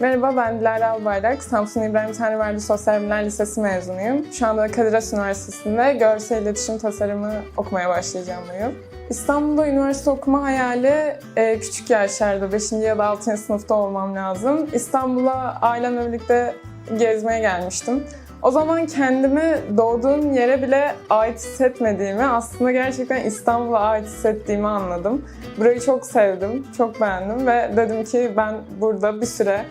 Merhaba ben Dilara Albayrak. Samsun İbrahim Tanrıverdi Sosyal Bilimler Lisesi mezunuyum. Şu anda Kadir Has Üniversitesi'nde görsel iletişim tasarımı okumaya başlayacağım bu. İstanbul'da üniversite okuma hayali e, küçük yaşlarda 5. ya da 6. sınıfta olmam lazım. İstanbul'a ailemle birlikte gezmeye gelmiştim. O zaman kendimi doğduğum yere bile ait hissetmediğimi, aslında gerçekten İstanbul'a ait hissettiğimi anladım. Burayı çok sevdim, çok beğendim ve dedim ki ben burada bir süre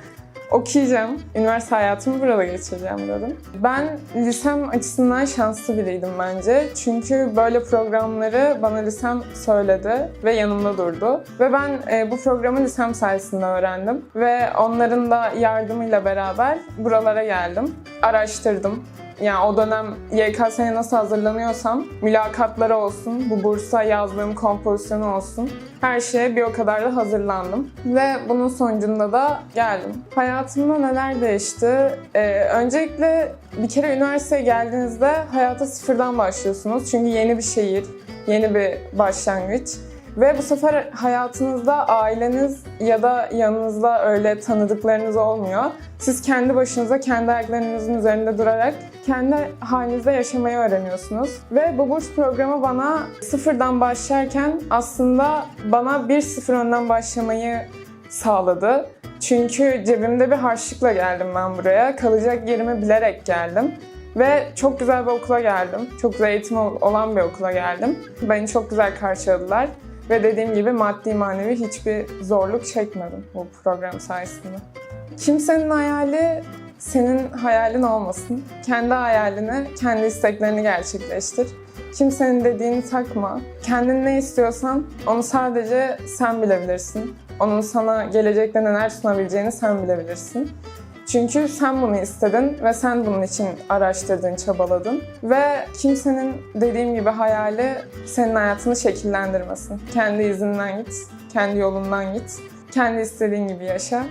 okuyacağım, üniversite hayatımı burada geçireceğim dedim. Ben lisem açısından şanslı biriydim bence. Çünkü böyle programları bana lisem söyledi ve yanımda durdu. Ve ben e, bu programı lisem sayesinde öğrendim. Ve onların da yardımıyla beraber buralara geldim. Araştırdım. Yani o dönem YKS'ye nasıl hazırlanıyorsam mülakatları olsun, bu bursa yazdığım kompozisyonu olsun her şeye bir o kadar da hazırlandım. Ve bunun sonucunda da geldim. Hayatımda neler değişti? Ee, öncelikle bir kere üniversiteye geldiğinizde hayata sıfırdan başlıyorsunuz. Çünkü yeni bir şehir, yeni bir başlangıç. Ve bu sefer hayatınızda aileniz ya da yanınızda öyle tanıdıklarınız olmuyor. Siz kendi başınıza, kendi ayaklarınızın üzerinde durarak kendi halinizde yaşamayı öğreniyorsunuz. Ve bu burs programı bana sıfırdan başlarken aslında bana bir sıfır önden başlamayı sağladı. Çünkü cebimde bir harçlıkla geldim ben buraya. Kalacak yerimi bilerek geldim. Ve çok güzel bir okula geldim. Çok güzel eğitim ol- olan bir okula geldim. Beni çok güzel karşıladılar. Ve dediğim gibi maddi manevi hiçbir zorluk çekmedim bu program sayesinde. Kimsenin hayali senin hayalin olmasın. Kendi hayalini, kendi isteklerini gerçekleştir. Kimsenin dediğini takma. Kendin ne istiyorsan onu sadece sen bilebilirsin. Onun sana gelecekte neler sunabileceğini sen bilebilirsin. Çünkü sen bunu istedin ve sen bunun için araştırdın, çabaladın. Ve kimsenin dediğim gibi hayali senin hayatını şekillendirmesin. Kendi izinden git, kendi yolundan git, kendi istediğin gibi yaşa.